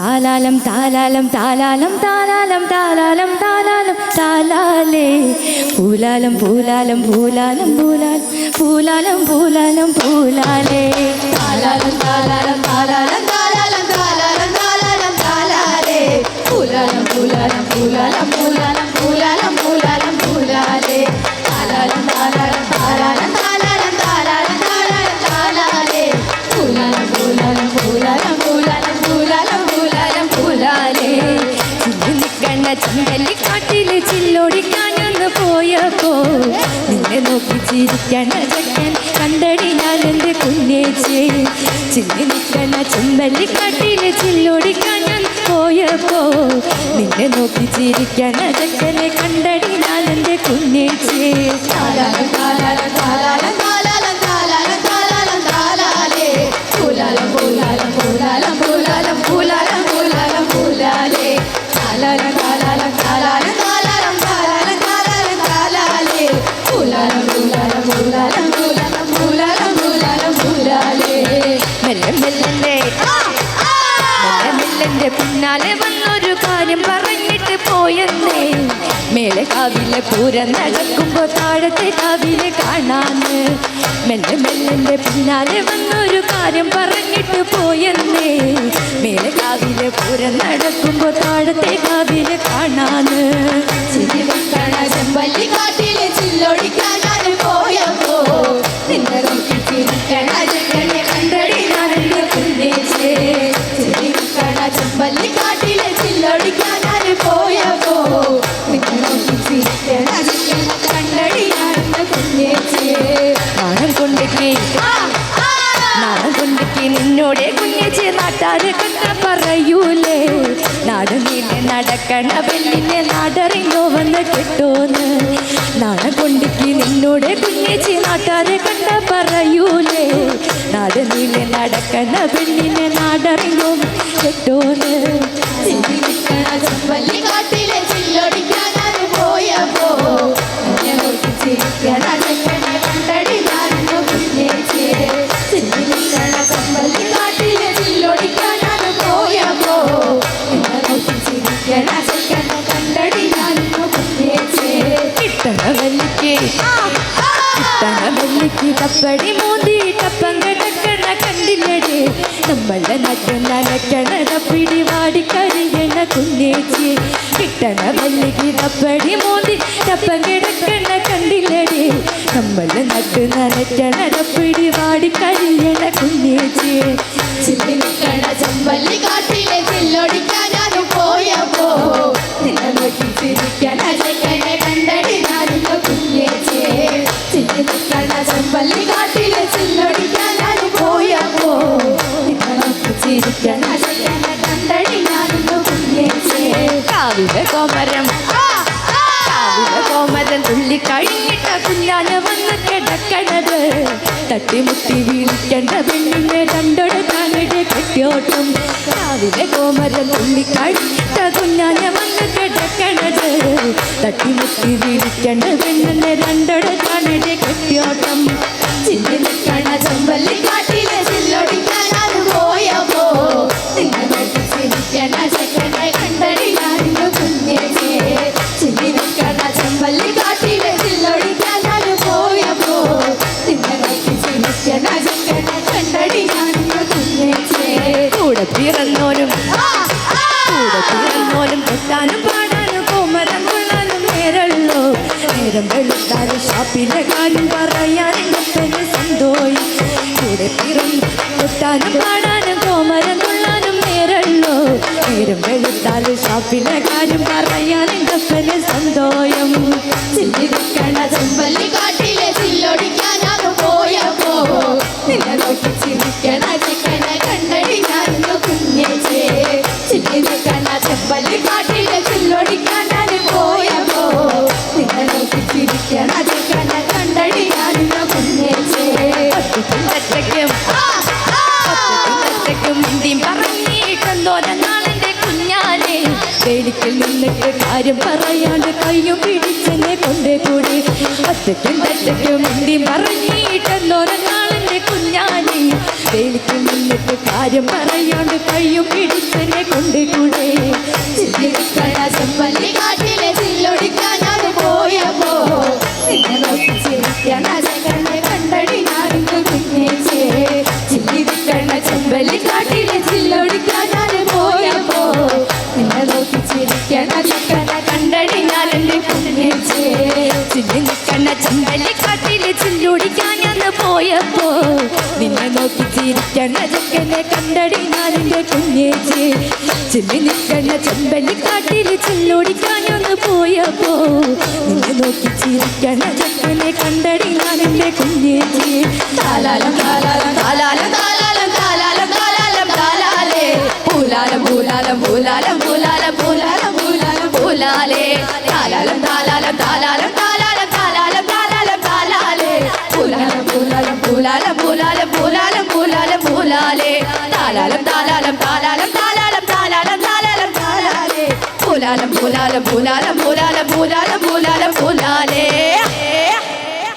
താലാലം താലാലം താലാലം താലാലം താലാലം താലാലം താലാലേ. പൂലാലം പൂലാലം പൂലാലം പൂലാലം പൂലാലം പൂലാലം പൂലാലേ. താലാലം താലാലം. ചില്ലോടിക്കാനൊന്ന് പോയപ്പോ നിന്നെ നോക്കി ചിരിക്കാൻ ചെക്കൻ കണ്ടടി ഞാൻ എന്റെ കുഞ്ഞേച്ചി ചില്ലി നിൽക്കണ ചില്ലോടിക്കാൻ ഞാൻ പോയപ്പോ നിന്നെ നോക്കി ചിരിക്കാൻ അജക്കനെ കണ്ടടി ഞാൻ എന്റെ കുഞ്ഞേച്ചി കാവിലെ പൂരം നടക്കുമ്പോ താഴത്തെ കാവിലെ കാണാന്ന്. മെല്ലെ മെല്ലെന്റെ പിന്നാലെ വന്നൊരു കാര്യം പറഞ്ഞിട്ട് പോയെന്നേ. മേലെ കാവിലെ പൂരം നടക്കുമ്പോ താഴത്തെ കാവിലെ കാണാന്ന്. ചെമ്പല്ലി കണ്ടടി ഞാൻ കുഞ്ഞേച്ചേ. നാണം കൊണ്ടേക്ക് നിന്നോടെ കുഞ്ഞേച്ചി നാട്ടാര് കണ്ട പറയൂലേ? നാട് നീലെ നടക്കണ പെണ്ണിനെ നാടറിഞ്ഞോ വന്ന് കിട്ടോന്ന്? നാണം കൊണ്ടിക്ക് നിന്നോടെ കുഞ്ഞേച്ചി നാട്ടാര് കണ്ട പറയൂലേ? നാട് നീലെ നടക്കണ പെണ്ണിനെ നാടറിഞ്ഞോ കിട്ടോന്ന്? ചിരി சித்தன வெள்ளிக்கு தப்படி மூந்தி தப்பங்க டக்கன கண்டிலடி நம்மள நக்கன நக்கன பிடிவாடி கறி என்ன குன்னேச்சி கிட்டன வெள்ளிக்கு தப்படி மூந்தி தப்பங்க டக்கன கண்டிலடி நம்மள நக்கன நக்கன பிடிவாடி கறி என்ன குன்னேச்சி சித்தி நக்கன சம்பல்லி காட்டு കാവിലെ കോമരം. കാവിലെ കോമരം തുള്ളി കഴിഞ്ഞിട്ട കുഞ്ഞാന് വന്ന് കിടക്കണത്. തട്ടിമുട്ടി വീഴിക്കേണ്ട പെണ്ണിനെ രണ്ടൊടുക്കാനിടെ കെട്ടിയോട്ടും. കാവിലെ കോമരം തുള്ളി കഴിഞ്ഞിട്ട കുഞ്ഞാന് വന്ന് കിടക്കണത്. തട്ടിമുട്ടി വീഴിക്കേണ്ട പെണ്ണിനെ രണ്ടൊടുക്കാനിടെ കെട്ടിയോട്ടം. കൊട്ടാനും പാടാനും കുമരം കൊള്ളാനും നേരമുള്ളൂ നേരം വെളുത്താലും ഷാപ്പിലെ കാര്യം പറയാൻ എന്നെ സന്തോയി കൂടെ പിറന്ന് കൊട്ടാനും പാടാനും കോമരം കൊള്ളാനും നേരമുള്ളൂ നേരം വെളുത്താലും ഷാപ്പിലെ കാര്യം പറയാൻ എന്നെ സന്തോഷം ചിരി വെക്കണ ചെമ്പല്ലി കാട്ടിലെ ചില്ലൊടിക്കാനാണ് പോയപ്പോ വേലിക്കൽ നിന്നിട്ട് കാര്യം പറയാണ്ട് കയ്യും പിടിച്ചെന്നെ കൊണ്ടേ കൂടി. ഒറ്റയ്ക്കും തെറ്റയ്ക്കും മിണ്ടി പറഞ്ഞിട്ടെന്നോരനാളെന്റെ കുഞ്ഞാലി വേലിക്കൽ നിന്നിട്ട് കാര്യം പറയാണ്ട് കയ്യും പിടിച്ചെന്നെ കൊണ്ടേ കൂടെ ചില്ലിക്കണ ചെമ്പല്ലി കാട്ടിലെ ചില്ലൊടിക്കാനാണ് നിൽക്കണ ചെമ്പല്ലി കാട്ടിൽ ചില്ലുടിക്കാനെന്ന് പോയപ്പോ. നിന്നെ നോക്കി ചിരിക്കണ ചെക്കനെ കണ്ടടി ഞാനെന്റെ കുഞ്ഞേച്ചി. ചില്ലി നിൽക്കണ ചെമ്പല്ലി കാട്ടിൽ ചില്ലുടിക്കാനൊന്ന് പോയപ്പോ. നിന്നെ നോക്കി ചിരിക്കണ ചെക്കനെ കണ്ടടി ഞാനെന്റെ കുഞ്ഞേച്ചി. താലാലം താലാലം താലാലം താലാലം താലാലം താലാലം താലാലേ. പൂലാലം പൂലാലം പൂലാലം പൂലാലം പൂലാലം പൂലാലം പൂലാലേ. താലാലം താലാലം താലാലം താലാലം പൂലാലം പൂലാലം പൂലാലം പൂലാലം പൂലാലേ താലാലം താലാലം താലാലം താലാലം താലാലം താലാലം താലാലേ പൂലാലം പൂലാലം പൂലാലം പൂലാലം പൂലാലം പൂലാലം പൂലാലേ